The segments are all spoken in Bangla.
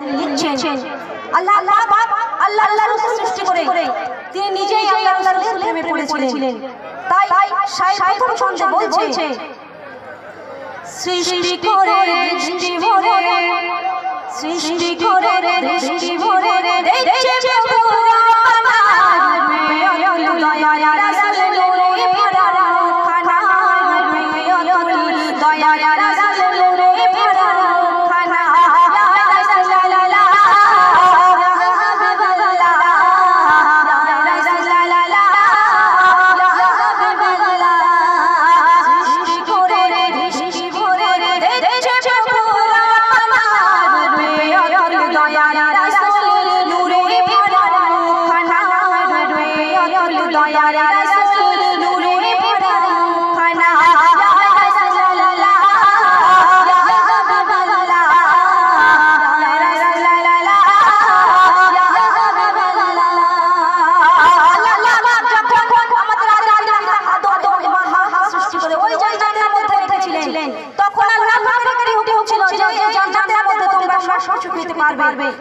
তিনি লিখছেন। আল্লাহ আল্লাহ আল্লাহ আল্লাহ রসুল সৃষ্টি করে তিনি নিজেই আল্লাহ রসুলের প্রেমে পড়েছিলেন। তাই সাহেব প্রথম ছন্দে বলছে সৃষ্টি করে দৃষ্টি ভরে সৃষ্টি করে দৃষ্টি ভরে দেখছে প্রভু রামার দয়া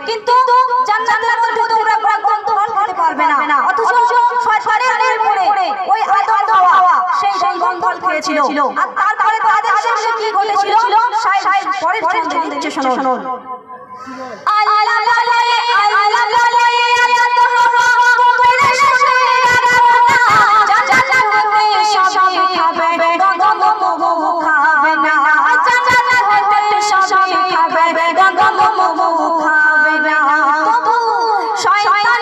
কিন্তু জান্নাতের মধ্যে তোমরা একদম ফল খেতে পারবে না। অথচ শয়তানের পরে ওই আদম হাওয়া সেই সেই ফল খেয়েছিল। আর তারপরে তাদের শেষে কি ঘটেছিল? শয়তান পরের ছন্দে নির্দেশনা শুনুন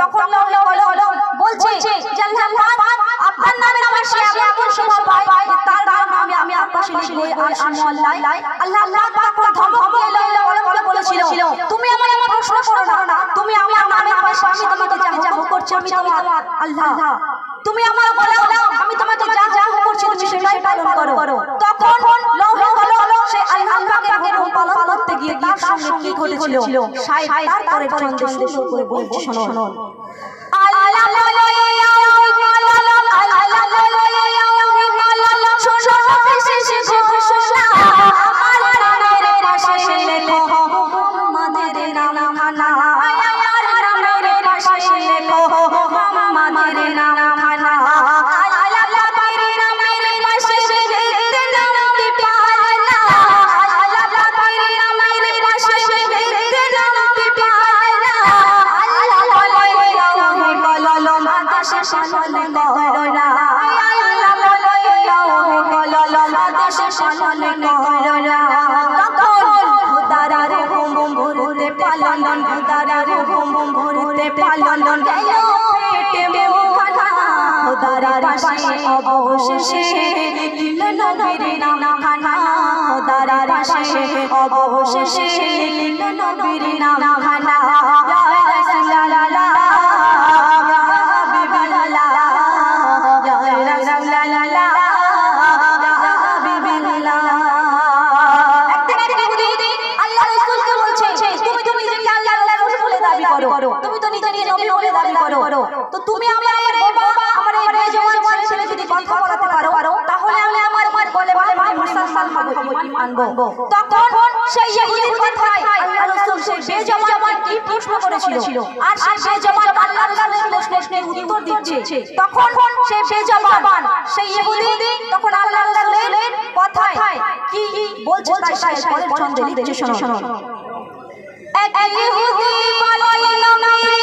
তখন বলছে আল্লাহ আপনার নামের পাশে আমি এমন সময় পাই তার নাম আমি লিখব আরশ মোল্লায় আল্লাহ আল্লাহ কোন ধমক লৌহে কলমকে বলেছিল তুমি আমার আমার প্রশ্ন করো না তুমি আমার নামের পাশে আমি তোমাকে যা যা করছি আমি তোমার আল্লাহ। তুমি আমার বলাও আমি তোমাকে যা যা করছি তুমি সেটাই পালন করো। তখন লৌহে কলম সে আল্লাহ পাকের হুকুম পালন করতে গিয়ে তার সঙ্গে কি ঘটেছিল? তারপরে ছন্দে সুন্দর করে বলছে শুনুন পালন খুদারার হুম ঘুরতে পালন গেল পেটে মুখানা খুদারার পাশে অবশেষে লিখল নবীর নাম খানা খুদারার পাশে অবশেষে লিখল নবীর নাম খানা নিজেকে নবী বলে দাবি করো। তো তুমি আমার এই বাবা, আমার এই বেজওয়ান ছেলে ছেলে যদি কথা বলাতে পারো, তাহলে আমি আমার আমার বলে বলে ভাই, মুসলমান হব ঈমান আনব। তখন সেই ইহুদির কথায় আল্লাহ রাসূল সেই বেজবান কি প্রশ্ন করেছিল? আর সেই বেজবান আল্লাহ রাসূলের প্রশ্নের উত্তর দিচ্ছে। তখন সেই বেজবান, সেই ইহুদি তখন আল্লাহ রাসূলের কথায় কি বলছে তাই সেই পরের ছন্দে লিখছে শোনো এক ইহুদি বলিল নবীর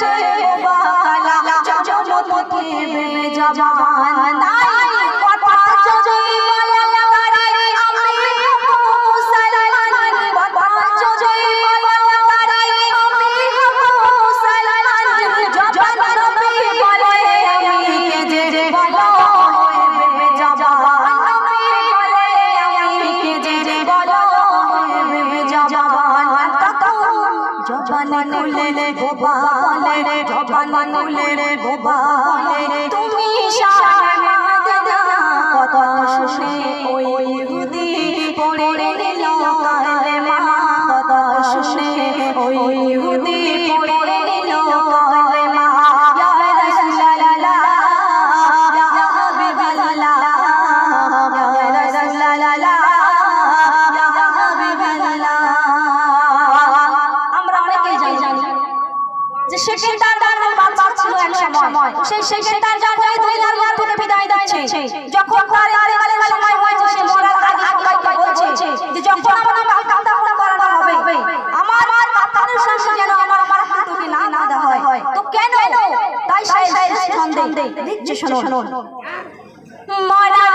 চেয়ে বালা জনম থেকে বলে জবান খুলে গোবা তুমি শাহমাদ কথা শুনে ওই সময়। সেই সেকেন্ডার যাকে দুনিয়ার মধ্যে থেকে বিদায় দিচ্ছে যখন তার আরে সময় হয়েছে, সে মরার আগে সবাইকে বলছে যে যখন আমার মাথা দাফন করানো হবে, আমার মাথার সামনে যেন আমার আমার হাতকে না না দেওয়া হয়। তো কেন? তাই সেই সন্দেহ। দিচ্ছে শুনুন মরার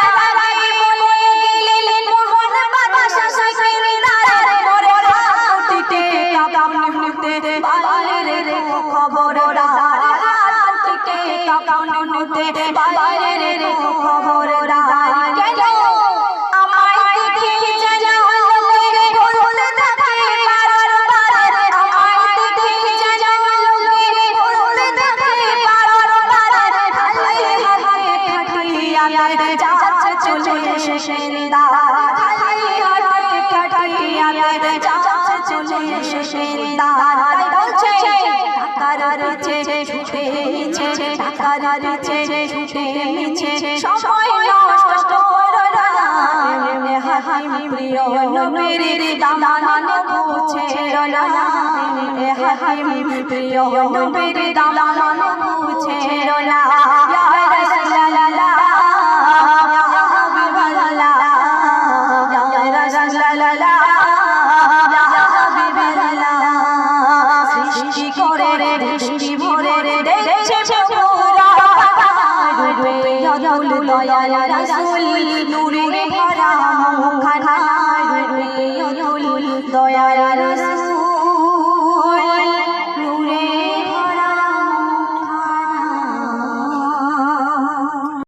কাঁপন হতে বাইরের খবরদার। কেন? আমায় রয়েছে ছুটে নিচে সময় নষ্ট করো না। এমনি হাই প্রিয় নবীর দামান না। এমনি হাই প্রিয় নবীর দামান বুঝে না। অতুল দয়াল রাসূল নূরে ভরা মুখখানা রূপে অতুল। দয়াল রাসূল